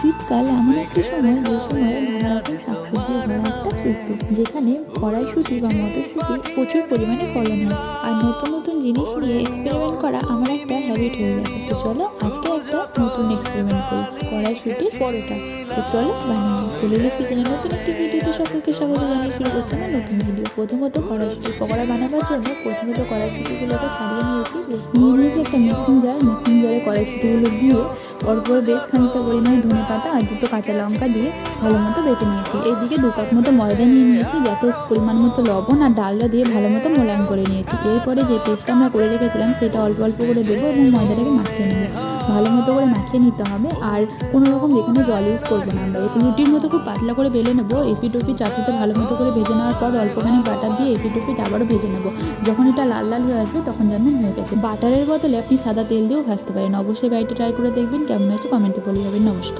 শীতকাল এমন একটি সময়, যে সময়ে শাকসবজি যেখানে কড়াইশুঁটি বা মটরশুঁটি প্রচুর পরিমাণে ফলন হয়। আর নতুন নতুন জিনিস নিয়ে এক্সপেরিমেন্ট করা আমার একটা হ্যাবিট হয়ে গেছে। তো চলো আজকে একটা নতুন এক্সপেরিমেন্ট করি, কড়াইশুঁটির পরোটা। তো চলো বানিয়ে নিই। তেলুলিস কিচেনের নতুন একটি ভিডিওতে সকলকে স্বাগত জানিয়ে শুরু করছি আমার নতুন ভিডিও প্রথমত কড়াইশুঁটি পকোড়া বানাবার জন্য প্রথমত কড়াইশুঁটিগুলোকে ছাড়িয়ে নিয়েছি। নিয়ে নিয়েছি একটা মিক্সিং জার মিক্সিং জারে কড়াইশুঁটিগুলো দিয়ে উপরে বেশ খানিকটা পরিমাণে ধনে পাতা আর দুটো কাঁচা লঙ্কা দিয়ে ভালো মতো বেটে নিয়েছি। এইদিকে দু কাপ মতো ময়দা নিয়ে নিয়েছি, যাতে পরিমাণ মতো লবণ আর ডালটা দিয়ে ভালো মতো মোলায়েম করে নিয়েছি। এরপরে যে পেস্টটা আমরা করে রেখেছিলাম, সেটা অল্প অল্প করে দেবো এবং ময়দাটাকে মাখিয়ে নেব। ভালো মতো করে মাখিয়ে নিতে হবে আর কোনো রকম যেখানে জল ইউজ করব না আমরা। রুটির মতো খুব পাতলা করে বেলে নেব এপি টুপি চাটুতে ভালো মতো করে ভেজে নেওয়ার পর অল্পখানি বাটার দিয়ে এপি টুপি আবারও ভেজে নেব। যখন এটা লাল লাল হয়ে আসবে, তখন জানবেন হয়ে গেছে। বাটারের বদলে আপনি সাদা তেল দিয়েও ভাজতে পারেন। অবশ্যই বাড়িতে ট্রাই করে দেখবেন কেমন হয়েছে কমেন্টে বলে যাবেন। নমস্কার।